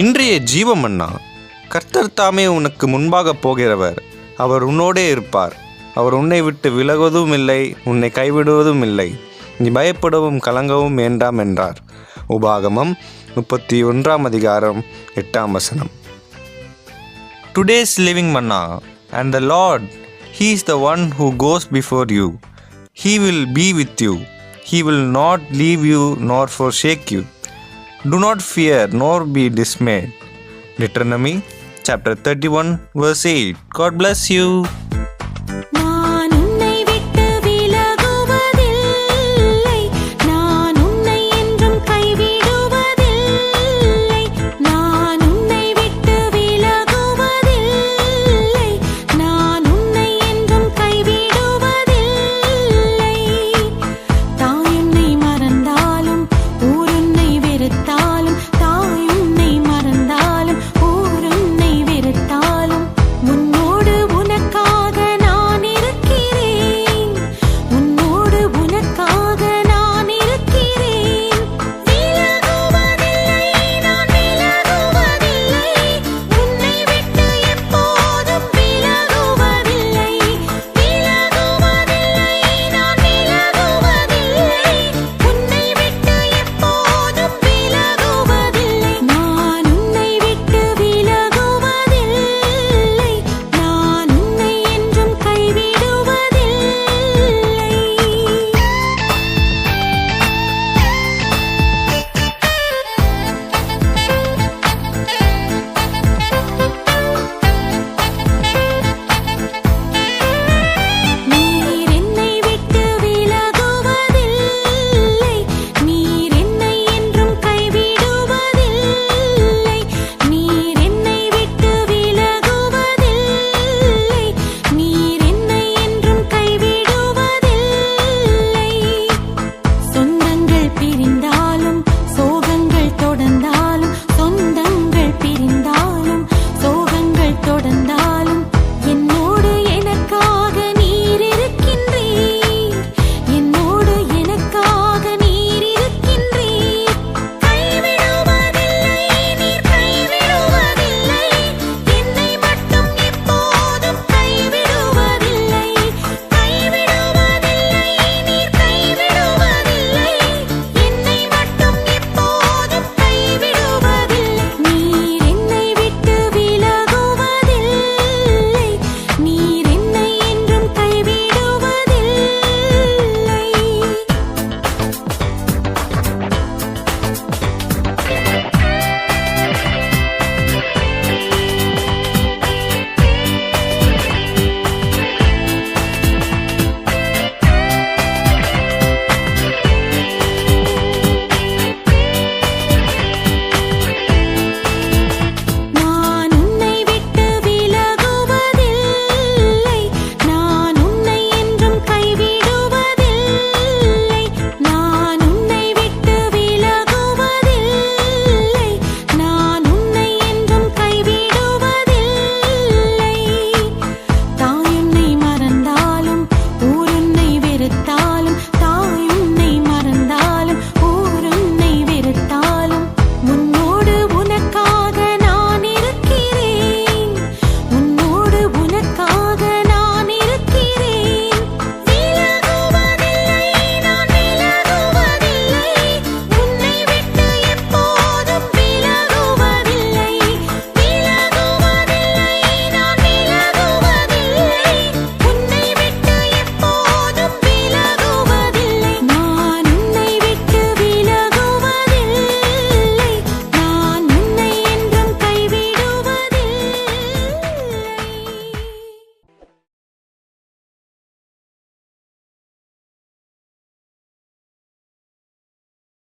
இன்றைய ஜீவமன்னா கர்த்தர் தாமே உனக்கு முன்பாக போகிறவர். அவர் உன்னோடே இருப்பார். அவர் உன்னை விட்டு விலகுவதும் இல்லை உன்னை கைவிடுவதும் இல்லை. நீ பயப்படவும் கலங்கவும் வேண்டாம் என்றார். உபாகமம் முப்பத்தி ஒன்றாம் அதிகாரம் எட்டாம் வசனம். Today's living manna and the lord he is the one who goes before you he will be with you he will not leave you nor forsake you Do not fear nor be dismayed. Deuteronomy chapter 31, verse 8. God bless you.